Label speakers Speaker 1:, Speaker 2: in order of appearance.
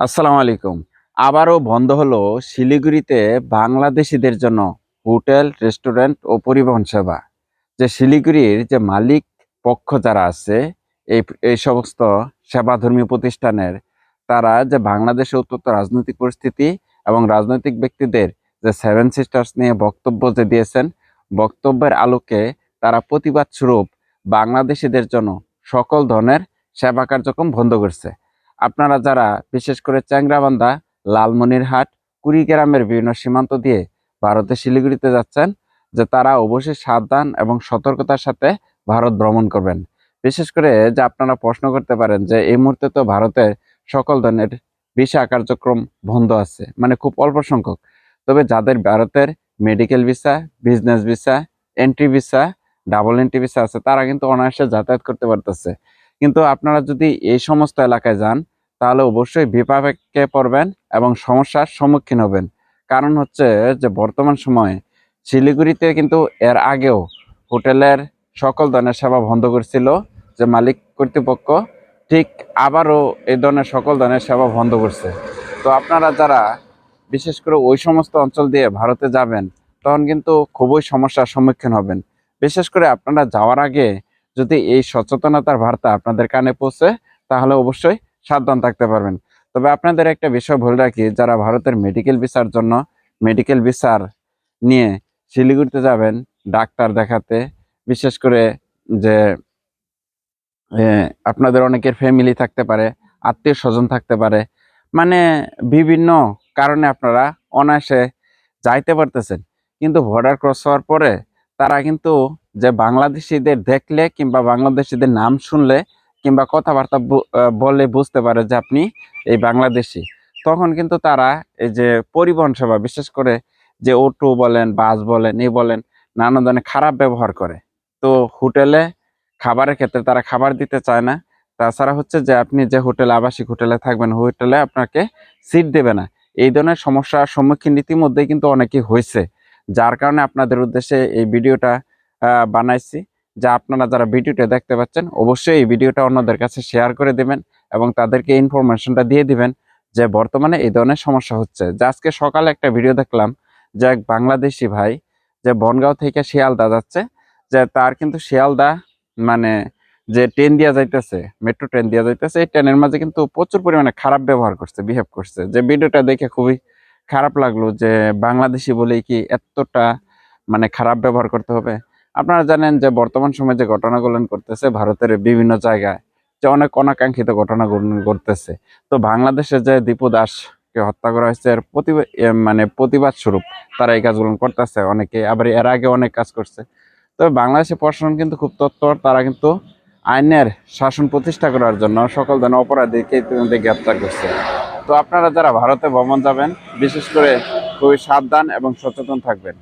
Speaker 1: আসসালামু আলাইকুম। আবারও বন্ধ হলো শিলিগুড়িতে বাংলাদেশিদের জন্য হোটেল, রেস্টুরেন্ট ও পরিবহন সেবা। যে শিলিগুড়ির যে মালিক পক্ষ যারা আছে, এই এই সমস্ত সেবাধর্মী প্রতিষ্ঠানের, তারা যে বাংলাদেশে উত্তপ্ত রাজনৈতিক পরিস্থিতি এবং রাজনৈতিক ব্যক্তিদের যে সেভেন সিস্টার্স নিয়ে বক্তব্য যে দিয়েছেন, বক্তব্যের আলোকে তারা প্রতিবাদ স্বরূপ বাংলাদেশিদের জন্য সকল ধরনের সেবা কার্যক্রম বন্ধ করছে। আপনারা যারা, বিশেষ করে চ্যাংরাবান্ধা, লালমনিরহাট, কুড়িগ্রামের বিভিন্ন সীমান্ত দিয়ে ভারতের শিলিগুড়িতে যাচ্ছেন, যে তারা অবশ্যই সাবধান এবং সতর্কতার সাথে ভারত ভ্রমণ করবেন। বিশেষ করে যে আপনারা প্রশ্ন করতে পারেন যে এই মুহূর্তে তো ভারতের সকল ধরনের ভিসা কার্যক্রম বন্ধ আছে মানে খুব অল্প সংখ্যক। তবে যাদের ভারতের medical visa business visa entry visa double entry visa আছে, তারা কিন্তু অনায়াসে যাতায়াত করতে পারতেছে। কিন্তু আপনারা যদি এই সমস্ত এলাকায় যান তাহলে অবশ্যই বিপাকে পড়বেন এবং সমস্যার সম্মুখীন হবেন। কারণ হচ্ছে যে বর্তমান সময়ে শিলিগুড়িতে কিন্তু এর আগেও হোটেলের সকল ধরনের সেবা বন্ধ করছিল যে মালিক কর্তৃপক্ষ, ঠিক আবারও এই ধরনের সকল ধরনের সেবা বন্ধ করছে। তো আপনারা যারা বিশেষ করে ওই সমস্ত অঞ্চল দিয়ে ভারতে যাবেন, তখন কিন্তু খুবই সমস্যার সম্মুখীন হবেন। বিশেষ করে আপনারা যাওয়ার আগে যদি এই সচেতনতার বার্তা আপনাদের কানে পৌঁছে, তাহলে অবশ্যই সাবধান থাকতে পারবেন। তবে আপনাদের একটা বিষয় বলে রাখি, যারা ভারতের মেডিকেল ভিসার জন্য মেডিকেল ভিসার নিয়ে শিলিগুড়িতে যাবেন, ডাক্তার দেখাতে, বিশেষ করে যে আপনাদের অনেকের ফ্যামিলি থাকতে পারে, আত্মীয় স্বজন থাকতে পারে মানে বিভিন্ন কারণে আপনারা অনায়াসে যাইতে পারতেছেন। কিন্তু বর্ডার ক্রস হওয়ার পরে তারা কিন্তু যে বাংলাদেশিদের দেখলে কিংবা বাংলাদেশিদের নাম শুনলে কিংবা কথাবার্তা বু- আহ বললে বুঝতে পারে যে আপনি এই বাংলাদেশি। তখন কিন্তু তারা এই যে পরিবহন সেবা, বিশেষ করে যে অটো বলেন, বাস বলেন, এই বলেন নানা ধরনের খারাপ ব্যবহার করে। তো হোটেলে খাবারের ক্ষেত্রে তারা খাবার দিতে চায় না। তাছাড়া হচ্ছে যে আপনি যে হোটেল, আবাসিক হোটেলে থাকবেন, হোটেলে আপনাকে সিট দেবে না। এই ধরনের সমস্যার সম্মুখীন ইতিমধ্যেই কিন্তু অনেকেই হয়েছে। যার কারণে আপনাদের উদ্দেশ্যে এই ভিডিওটা বানাইছি। যা আপনারা যারা ভিডিওটা দেখতে পাচ্ছেন, অবশ্যই এই ভিডিওটা অন্যদের কাছে শেয়ার করে দিবেন এবং তাদেরকে ইনফরমেশনটা দিয়ে দিবেন যে বর্তমানে এই ধরনের সমস্যা হচ্ছে। যে আজকে সকালে একটা ভিডিও দেখলাম যে এক বাংলাদেশি ভাই যে বনগাঁও থেকে শিয়ালদা যাচ্ছে, যে তার কিন্তু শিয়ালদা মানে যে ট্রেন দিয়া যাইতেছে মেট্রো ট্রেন দিয়া যাইতেছে, এই ট্রেনের মাঝে কিন্তু প্রচুর পরিমাণে খারাপ ব্যবহার করছে বিহেভ করছে। যে ভিডিওটা দেখে খুবই খারাপ লাগল যে বাংলাদেশি বলেই কি এতটা মানে খারাপ ব্যবহার করতে হবে? আপনারা জানেন যে বর্তমান সময়ে যে ঘটনাগুলো করতেছে ভারতের বিভিন্ন জায়গায়, যে অনেক অনাকাঙ্ক্ষিত ঘটনা ঘট- ঘটতেছে। তো বাংলাদেশে যে দীপু দাসকে হত্যা করা হয়েছে, এর প্রতিবাদ মানে প্রতিবাদ স্বরূপ তারা এই কাজগুলো করতেছে অনেকে, আবার এর আগে অনেক কাজ করছে। তবে বাংলাদেশে প্রশাসন কিন্তু খুব তৎপর, তারা কিন্তু আইনের শাসন প্রতিষ্ঠা করার জন্য সকল ধরনের অপরাধীকে ইতিমধ্যে গ্রেপ্তার করছে। তো আপনারা যারা ভারতে ভ্রমণ যাবেন, বিশেষ করে খুবই সাবধান এবং সচেতন থাকবেন।